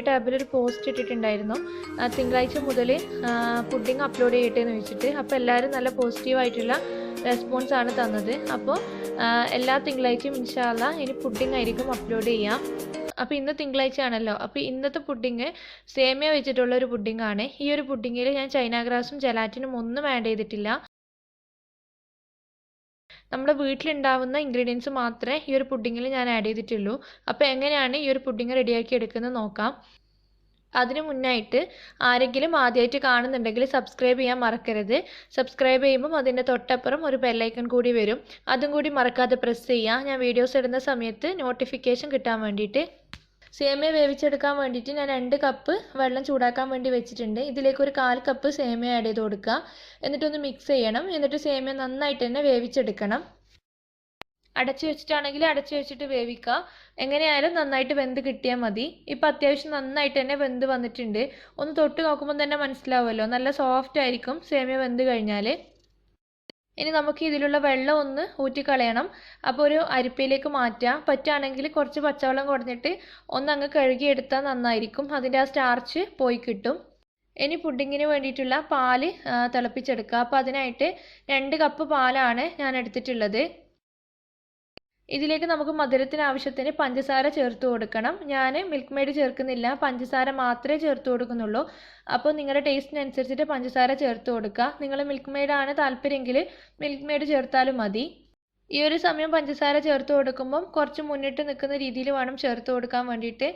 Community ടാബിൽ ഒരു post ഇട്ടിട്ടുണ്ടായിരുന്നു. തിങ്കളാഴ്ച മുതൽ പുഡിംഗ് അപ്ലോഡ് ചെയ്യട്ടെ എന്ന് വെച്ചിട്ട്. അപ്പോൾ എല്ലാവരും നല്ല പോസിറ്റീവായിട്ടുള്ള റെസ്പോൺസ് ആണ് തന്നത്. അപ്പോൾ എല്ലാ തിങ്കളാഴ്ചയും ഇൻഷാല്ല ഇനി പുഡിംഗ് ആയിരിക്കും അപ്ലോഡ് ചെയ്യാം. അപ്പോൾ ഇന്ന് തിങ്കളാഴ്ച ആണല്ലോ. അപ്പോൾ ഇന്നത്തെ പുഡിങ് സേമിയ വെച്ചിട്ടുള്ള ഒരു പുഡിംഗ് ആണ്. ഈ ഒരു പുഡിങ്ങിൽ ഞാൻ ചൈന ഗ്രാസും ജലാറ്റിനും ഒന്നും ആഡ് ചെയ്തിട്ടില്ല. നമ്മുടെ വീട്ടിലുണ്ടാവുന്ന ഇൻഗ്രീഡിയൻസ് മാത്രമേ ഈ ഒരു പുഡിങ്ങിൽ ഞാൻ ആഡ് ചെയ്തിട്ടുള്ളൂ. അപ്പോൾ എങ്ങനെയാണ് ഈ ഒരു പുഡിങ് റെഡിയാക്കി എടുക്കുന്നത് നോക്കാം. അതിനു മുന്നായിട്ട് ആരെങ്കിലും ആദ്യമായിട്ട് കാണുന്നുണ്ടെങ്കിൽ സബ്സ്ക്രൈബ് ചെയ്യാൻ മറക്കരുത്. സബ്സ്ക്രൈബ് ചെയ്യുമ്പം അതിന്റെ തൊട്ടപ്പുറം ഒരു ബെല്ലൈക്കൺ കൂടി വരും. അതും കൂടി മറക്കാതെ പ്രസ് ചെയ്യുക. ഞാൻ വീഡിയോസ് ഇടുന്ന സമയത്ത് നോട്ടിഫിക്കേഷൻ കിട്ടാൻ വേണ്ടിയിട്ട് സേമിയ വേവിച്ചെടുക്കാൻ വേണ്ടിയിട്ട് ഞാൻ രണ്ട് കപ്പ് വെള്ളം ചൂടാക്കാൻ വേണ്ടി വെച്ചിട്ടുണ്ട്. ഇതിലേക്ക് ഒരു കാൽ കപ്പ് സേമിയ ആഡ് ചെയ്ത് കൊടുക്കുക. എന്നിട്ടൊന്ന് മിക്സ് ചെയ്യണം. എന്നിട്ട് സേമിയ നന്നായിട്ട് തന്നെ വേവിച്ചെടുക്കണം. അടച്ചു വെച്ചിട്ടാണെങ്കിൽ അടച്ചു വെച്ചിട്ട് വേവിക്കുക. എങ്ങനെയായാലും നന്നായിട്ട് വെന്ത് കിട്ടിയാൽ മതി. ഇപ്പം അത്യാവശ്യം നന്നായിട്ട് തന്നെ വെന്ത് വന്നിട്ടുണ്ട്. ഒന്ന് തൊട്ട് നോക്കുമ്പോൾ തന്നെ മനസ്സിലാവുമല്ലോ. നല്ല സോഫ്റ്റ് ആയിരിക്കും സേമിയ വെന്ത് കഴിഞ്ഞാൽ ഇനി നമുക്ക് ഇതിലുള്ള വെള്ളം ഒന്ന് ഊറ്റിക്കളയണം. അപ്പോൾ ഒരു അരിപ്പയിലേക്ക് മാറ്റാം. പറ്റുകയാണെങ്കിൽ കുറച്ച് പച്ചവെള്ളം കുറഞ്ഞിട്ട് ഒന്ന് അങ്ങ് കഴുകിയെടുത്താൽ നന്നായിരിക്കും. അതിന്റെ ആ സ്റ്റാർച്ച് പോയി കിട്ടും. ഇനി പുഡിങ്ങിന് വേണ്ടിയിട്ടുള്ള പാൽ തിളപ്പിച്ചെടുക്കുക. അപ്പോൾ അതിനായിട്ട് രണ്ട് കപ്പ് പാലാണ് ഞാൻ എടുത്തിട്ടുള്ളത്. ഇതിലേക്ക് നമുക്ക് മധുരത്തിന് ആവശ്യത്തിന് പഞ്ചസാര ചേർത്ത് കൊടുക്കണം. ഞാൻ മിൽക്ക് മെയ്ഡ് ചേർക്കുന്നില്ല. പഞ്ചസാര മാത്രമേ ചേർത്ത് കൊടുക്കുന്നുള്ളൂ. അപ്പോൾ നിങ്ങളുടെ ടേസ്റ്റിനനുസരിച്ചിട്ട് പഞ്ചസാര ചേർത്ത് കൊടുക്കുക. നിങ്ങൾ മിൽക്ക് മെയ്ഡ് ആണ് താല്പര്യമെങ്കിൽ മിൽക്ക് മെയ്ഡ് ചേർത്താലും മതി. ഈ ഒരു സമയം പഞ്ചസാര ചേർത്ത് കൊടുക്കുമ്പം കുറച്ച് മുന്നിട്ട് നിൽക്കുന്ന രീതിയിൽ വേണം ചേർത്ത് കൊടുക്കാൻ വേണ്ടിയിട്ട്.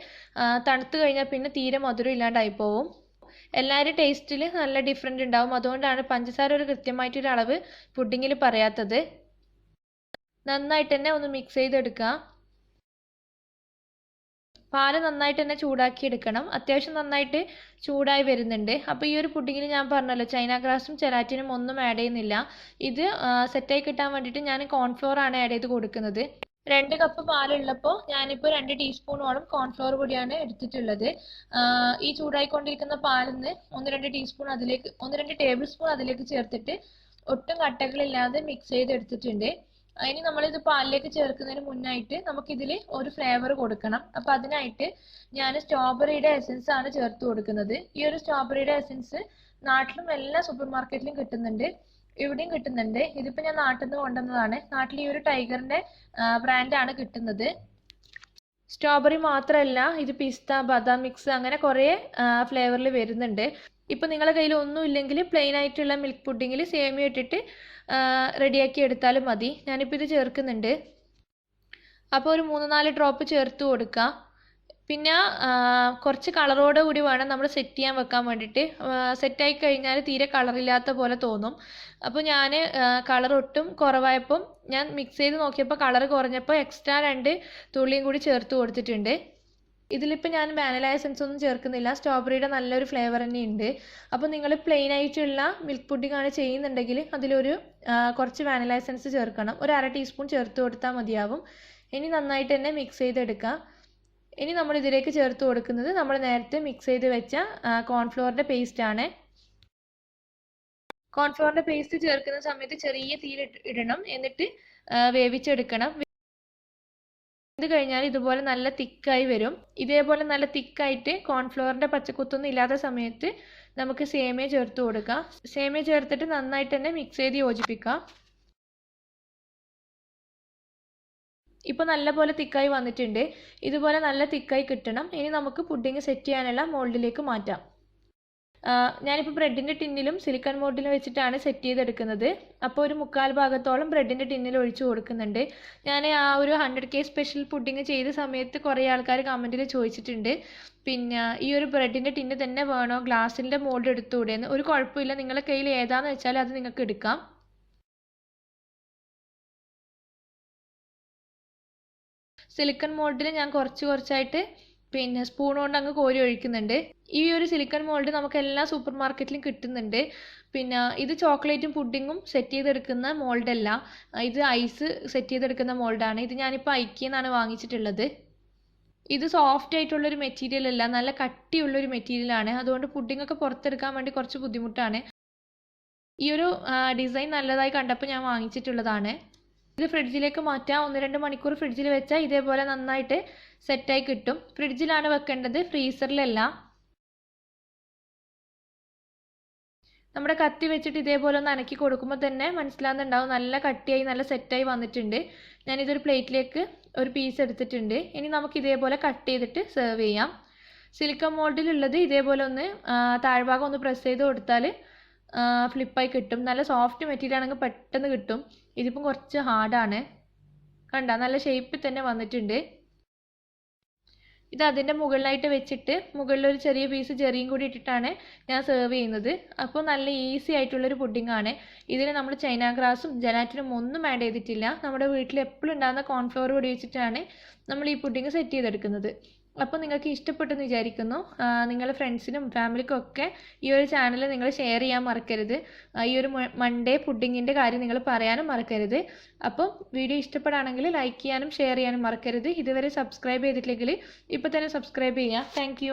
തണുത്തു കഴിഞ്ഞാൽ പിന്നെ തീരെ മധുരം ഇല്ലാണ്ടായി പോവും. എല്ലാവരും ടേസ്റ്റിൽ നല്ല ഡിഫറെന്റ് ഉണ്ടാവും. അതുകൊണ്ടാണ് പഞ്ചസാര ഒരു കൃത്യമായിട്ടൊരു അളവ് പുഡിങ്ങിൽ പറയാത്തത്. നന്നായിട്ട് തന്നെ ഒന്ന് മിക്സ് ചെയ്തെടുക്കുക പാൽ നന്നായിട്ട് തന്നെ ചൂടാക്കി എടുക്കണം അത്യാവശ്യം നന്നായിട്ട് ചൂടായി വരുന്നുണ്ട്. അപ്പോൾ ഈ ഒരു പുഡിങ്ങിൽ ഞാൻ പറഞ്ഞല്ലോ ചൈന ഗ്രാസും ജെലാറ്റിനും ഒന്നും ആഡ് ചെയ്യുന്നില്ല. ഇത് സെറ്റായി കിട്ടാൻ വേണ്ടിയിട്ട് ഞാൻ കോൺഫ്ലോർ ആണ് ആഡ് ചെയ്ത് കൊടുക്കുന്നത്. രണ്ട് കപ്പ് പാലുള്ളപ്പോൾ ഞാനിപ്പോൾ രണ്ട് ടീസ്പൂണോളം കോൺഫ്ലോർ പൊടിയാണ് എടുത്തിട്ടുള്ളത്. ഈ ചൂടായിക്കൊണ്ടിരിക്കുന്ന പാലിൽ നിന്ന് ഒന്ന് രണ്ട് ടീസ്പൂൺ അതിലേക്ക് ഒന്ന് രണ്ട് ടേബിൾ സ്പൂൺ അതിലേക്ക് ചേർത്തിട്ട് ഒട്ടും കട്ടകളില്ലാതെ മിക്സ് ചെയ്ത് എടുത്തിട്ടുണ്ട് ഇനി നമ്മളിത് പാലിലേക്ക് ചേർക്കുന്നതിന് മുന്നായിട്ട് നമുക്കിതിൽ ഒരു ഫ്ലേവർ കൊടുക്കണം. അപ്പം അതിനായിട്ട് ഞാൻ സ്ട്രോബെറിയുടെ എസൻസ് ആണ് ചേർത്ത് കൊടുക്കുന്നത്. ഈ ഒരു സ്ട്രോബെറിയുടെ എസൻസ് നാട്ടിലും എല്ലാ സൂപ്പർ മാർക്കറ്റിലും കിട്ടുന്നുണ്ട്. ഇവിടെയും കിട്ടുന്നുണ്ട്. ഇതിപ്പോൾ ഞാൻ നാട്ടിൽ നിന്ന് കൊണ്ടുവന്നതാണ്. നാട്ടിൽ ഈ ഒരു ടൈഗറിന്റെ ബ്രാൻഡാണ് കിട്ടുന്നത്. സ്ട്രോബെറി മാത്രമല്ല ഇത് പിസ്ത ബദാം മിക്സ് അങ്ങനെ കുറേ ഫ്ലേവറിൽ വരുന്നുണ്ട്. ഇപ്പം നിങ്ങളുടെ കയ്യിൽ ഒന്നും ഇല്ലെങ്കിൽ പ്ലെയിൻ ആയിട്ടുള്ള മിൽക്ക് പുഡിങ്ങിൽ സേമിയ ഇട്ടിട്ട് റെഡിയാക്കി എടുത്താലും മതി. ഞാനിപ്പോൾ ഇത് ചേർക്കുന്നുണ്ട്. അപ്പോൾ ഒരു മൂന്ന് നാല് ഡ്രോപ്പ് ചേർത്ത് കൊടുക്കുക പിന്നെ കുറച്ച് കളറോടെ കൂടി വേണം നമ്മൾ സെറ്റ് ചെയ്യാൻ വെക്കാൻ വേണ്ടിയിട്ട് സെറ്റായി കഴിഞ്ഞാൽ തീരെ കളറില്ലാത്ത പോലെ തോന്നും. അപ്പോൾ ഞാൻ കളർ ഒട്ടും കുറവായപ്പം ഞാൻ മിക്സ് ചെയ്ത് നോക്കിയപ്പോൾ കളർ കുറഞ്ഞപ്പോൾ എക്സ്ട്രാ രണ്ട് തുള്ളിയും കൂടി ചേർത്ത് കൊടുത്തിട്ടുണ്ട്. ഇതിലിപ്പോൾ ഞാൻ വാനില എസൻസ് ഒന്നും ചേർക്കുന്നില്ല. സ്ട്രോബെറിയുടെ നല്ലൊരു ഫ്ലേവർ തന്നെ ഉണ്ട്. അപ്പോൾ നിങ്ങൾ പ്ലെയിൻ ആയിട്ടുള്ള മിൽക്ക് പുഡിംഗ് ആണ് ചെയ്യുന്നുണ്ടെങ്കിൽ അതിലൊരു കുറച്ച് വാനില എസൻസ് ചേർക്കണം. ഒരു അര ടീസ്പൂൺ ചേർത്ത് കൊടുത്താൽ മതിയാവും. ഇനി നന്നായിട്ട് തന്നെ മിക്സ് ചെയ്തെടുക്കുക. ഇനി നമ്മൾ ഇതിലേക്ക് ചേർത്ത് കൊടുക്കുന്നത് നമ്മൾ നേരത്തെ മിക്സ് ചെയ്ത് വെച്ച കോൺഫ്ലോറിന്റെ പേസ്റ്റ് ആണ്. കോൺഫ്ലോറിന്റെ പേസ്റ്റ് ചേർക്കുന്ന സമയത്ത് ചെറിയ തീയിൽ ഇടണം. എന്നിട്ട് വേവിച്ചെടുക്കണം. ഇത് കഴിഞ്ഞാൽ ഇതുപോലെ നല്ല തിക്കായി വരും. ഇതേപോലെ നല്ല തിക്കായിട്ട് കോൺഫ്ലവറിന്റെ പച്ചക്കുത്തൊന്നും ഇല്ലാത്ത സമയത്ത് നമുക്ക് സേമിയ ചേർത്ത് കൊടുക്കാം. സേമിയ ചേർത്തിട്ട് നന്നായിട്ട് തന്നെ മിക്സ് ചെയ്ത് യോജിപ്പിക്കാം. ഇപ്പോൾ നല്ലപോലെ തിക്കായി വന്നിട്ടുണ്ട്. ഇതുപോലെ നല്ല തിക്കായി കിട്ടണം. ഇനി നമുക്ക് പുഡിങ് സെറ്റ് ചെയ്യാനുള്ള മോൾഡിലേക്ക് മാറ്റാം. ഞാനിപ്പോൾ ബ്രെഡിന്റെ ടിന്നിലും സിലിക്കൺ മോൾഡിലും വെച്ചിട്ടാണ് സെറ്റ് ചെയ്തെടുക്കുന്നത്. അപ്പോൾ ഒരു മുക്കാൽ ഭാഗത്തോളം ബ്രെഡിന്റെ ടിന്നിൽ ഒഴിച്ചു കൊടുക്കുന്നുണ്ട്. ഞാൻ ആ ഒരു ഹൺഡ്രഡ് കെ സ്പെഷ്യൽ പുഡിങ് ചെയ്ത സമയത്ത് കുറേ ആൾക്കാർ കമന്റിൽ ചോദിച്ചിട്ടുണ്ട്. പിന്നെ ഈ ഒരു ബ്രെഡിന്റെ ടിന്ന് തന്നെ വേണോ? ഗ്ലാസിന്റെ മോൾഡ് എടുത്തുകൂടെ ഒരു കുഴപ്പമില്ല. നിങ്ങളുടെ കയ്യിൽ ഏതാണെന്ന് വെച്ചാൽ അത് നിങ്ങൾക്ക് എടുക്കാം. സിലിക്കൺ മോൾഡിൽ ഞാൻ കുറച്ച് കുറച്ചായിട്ട് പിന്നെ സ്പൂൺ കൊണ്ട് അങ്ങ് കോരി ഒഴിക്കുന്നുണ്ട്. ഈ ഒരു സിലിക്കൺ മോൾഡ് നമുക്ക് എല്ലാ സൂപ്പർ മാർക്കറ്റിലും കിട്ടുന്നുണ്ട്. പിന്നെ ഇത് ചോക്ലേറ്റും പുഡിങ്ങും സെറ്റ് ചെയ്തെടുക്കുന്ന മോൾഡല്ല ഇത് ഐസ് സെറ്റ് ചെയ്തെടുക്കുന്ന മോൾഡാണ് ഇത് ഞാനിപ്പോൾ ഐക്കിയെന്നാണ് വാങ്ങിച്ചിട്ടുള്ളത്. ഇത് സോഫ്റ്റ് ആയിട്ടുള്ളൊരു മെറ്റീരിയൽ അല്ല. നല്ല കട്ടിയുള്ളൊരു മെറ്റീരിയലാണ് അതുകൊണ്ട് പുഡിങ്ങൊക്കെ പുറത്തെടുക്കാൻ വേണ്ടി കുറച്ച് ബുദ്ധിമുട്ടാണ്. ഈ ഒരു ഡിസൈൻ നല്ലതായി കണ്ടപ്പോൾ ഞാൻ വാങ്ങിച്ചിട്ടുള്ളതാണ്. ഇത് ഫ്രിഡ്ജിലേക്ക് മാറ്റാം. ഒന്ന് രണ്ട് മണിക്കൂർ ഫ്രിഡ്ജിൽ വെച്ചാൽ ഇതേപോലെ നന്നായിട്ട് സെറ്റായി കിട്ടും. ഫ്രിഡ്ജിലാണ് വെക്കേണ്ടത്. ഫ്രീസറിലല്ല. നമ്മുടെ കത്തി വെച്ചിട്ട് ഇതേപോലെ ഒന്ന് അനക്കി കൊടുക്കുമ്പോൾ തന്നെ മനസ്സിലാകുന്നുണ്ടാവും നല്ല കട്ടിയായി നല്ല സെറ്റായി വന്നിട്ടുണ്ട്. ഞാനിതൊരു പ്ലേറ്റിലേക്ക് ഒരു പീസ് എടുത്തിട്ടുണ്ട്. ഇനി നമുക്ക് ഇതേപോലെ കട്ട് ചെയ്തിട്ട് സെർവ് ചെയ്യാം. സിലിക്കൺ മോൾഡിലുള്ളത് ഇതേപോലെ ഒന്ന് താഴ്ഭാഗം ഒന്ന് പ്രസ് ചെയ്ത് കൊടുത്താൽ ഫ്ലിപ്പായി കിട്ടും. നല്ല സോഫ്റ്റ് മെറ്റീരിയൽ ആണെങ്കിൽ പെട്ടെന്ന് കിട്ടും. ഇതിപ്പം കുറച്ച് ഹാർഡാണ്. കണ്ട നല്ല ഷേപ്പിൽ തന്നെ വന്നിട്ടുണ്ട്. ഇത് അതിന്റെ മുകളിലായിട്ട് വെച്ചിട്ട് മുകളിലൊരു ചെറിയ പീസ് ചെറിയും കൂടി ഇട്ടിട്ടാണ് ഞാൻ സെർവ് ചെയ്യുന്നത്. അപ്പോൾ നല്ല ഈസി ആയിട്ടുള്ളൊരു ആണ്. ഇതിന് നമ്മൾ ചൈന ഗ്രാസും ജലാറ്റിനും ഒന്നും ആഡ് ചെയ്തിട്ടില്ല. നമ്മുടെ വീട്ടിൽ എപ്പോഴും ഉണ്ടാകുന്ന കോൺഫ്ലവർ പൊടി വെച്ചിട്ടാണ് നമ്മൾ ഈ പുഡിംഗ് സെറ്റ് ചെയ്തെടുക്കുന്നത്. അപ്പോൾ നിങ്ങൾക്ക് ഇഷ്ടപ്പെട്ടെന്ന് വിചാരിക്കുന്നു. നിങ്ങളുടെ ഫ്രണ്ട്സിനും ഫാമിലിക്കും ഒക്കെ ഈ ഒരു ചാനൽ നിങ്ങൾ ഷെയർ ചെയ്യാൻ മറക്കരുത്. ഈ ഒരു മൺഡേ പുഡിങ്ങിന്റെ കാര്യം നിങ്ങൾ പറയാനും മറക്കരുത്. അപ്പോൾ വീഡിയോ ഇഷ്ടപ്പെടുകയാണെങ്കിൽ ലൈക്ക് ചെയ്യാനും ഷെയർ ചെയ്യാനും മറക്കരുത്. ഇതുവരെ സബ്സ്ക്രൈബ് ചെയ്തിട്ടില്ലെങ്കിൽ ഇപ്പോൾ തന്നെ സബ്സ്ക്രൈബ് ചെയ്യുക. താങ്ക്